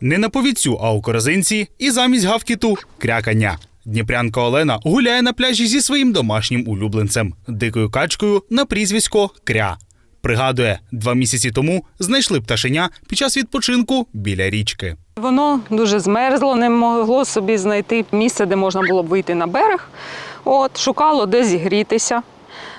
Не на повідцю, а у корзинці, і замість гавкіту крякання. Дніпрянка Олена гуляє на пляжі зі своїм домашнім улюбленцем дикою качкою на прізвисько Кря. Пригадує, два місяці тому знайшли пташеня під час відпочинку біля річки. Воно дуже змерзло, не могло собі знайти місце, де можна було б вийти на берег. От, шукало де зігрітися.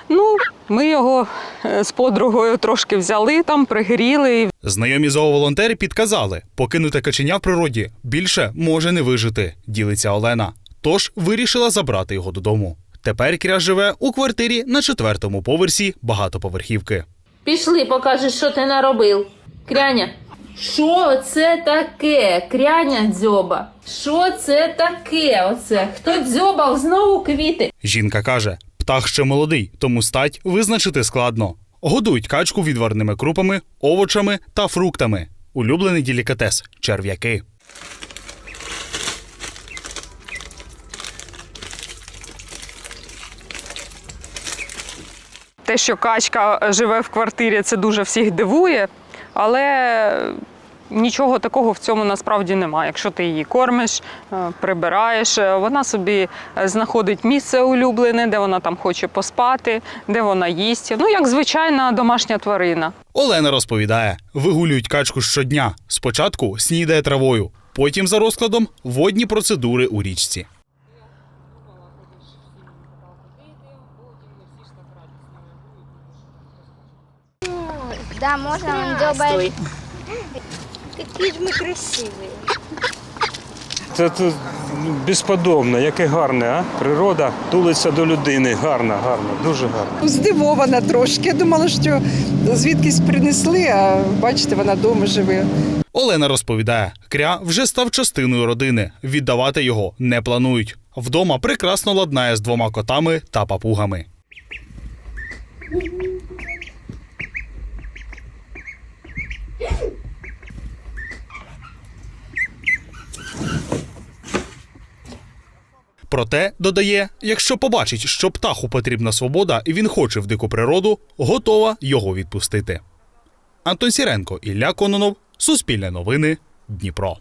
Ну, ми його е, з подругою трошки взяли, там пригріли. Знайомі зооволонтери підказали, покинуте каченя в природі більше може не вижити, ділиться Олена. Тож вирішила забрати його додому. Тепер Кря живе у квартирі на четвертому поверсі багатоповерхівки. Пішли, покажеш, що ти наробив. Кряня. Що це таке? Кряня дзьоба. Що це таке? Оце? Хто дзьобав знову квіти? Жінка каже, птах ще молодий, тому стать визначити складно. Годують качку відварними крупами, овочами та фруктами. Улюблений делікатес черв'яки. Те, що качка живе в квартирі, це дуже всіх дивує, але нічого такого в цьому насправді немає. Якщо ти її кормиш, е, прибираєш, е, вона собі е, знаходить місце улюблене, де вона там хоче поспати, де вона їсть. Ну, як звичайна домашня тварина. Олена розповідає, вигулюють качку щодня. Спочатку снідає травою, потім за розкладом водні процедури у річці. Да, можно, он Які ж ми красиві. Це, це безподобно, яке гарне, а? Природа тулиться до людини. Гарна, гарна, дуже гарна. Здивована трошки. Я думала, що звідкись принесли, а бачите, вона вдома живе. Олена розповідає, кря вже став частиною родини. Віддавати його не планують. Вдома прекрасно ладнає з двома котами та папугами. Проте додає, якщо побачить, що птаху потрібна свобода і він хоче в дику природу, готова його відпустити. Антон Сіренко, Ілля Кононов, Суспільне новини, Дніпро.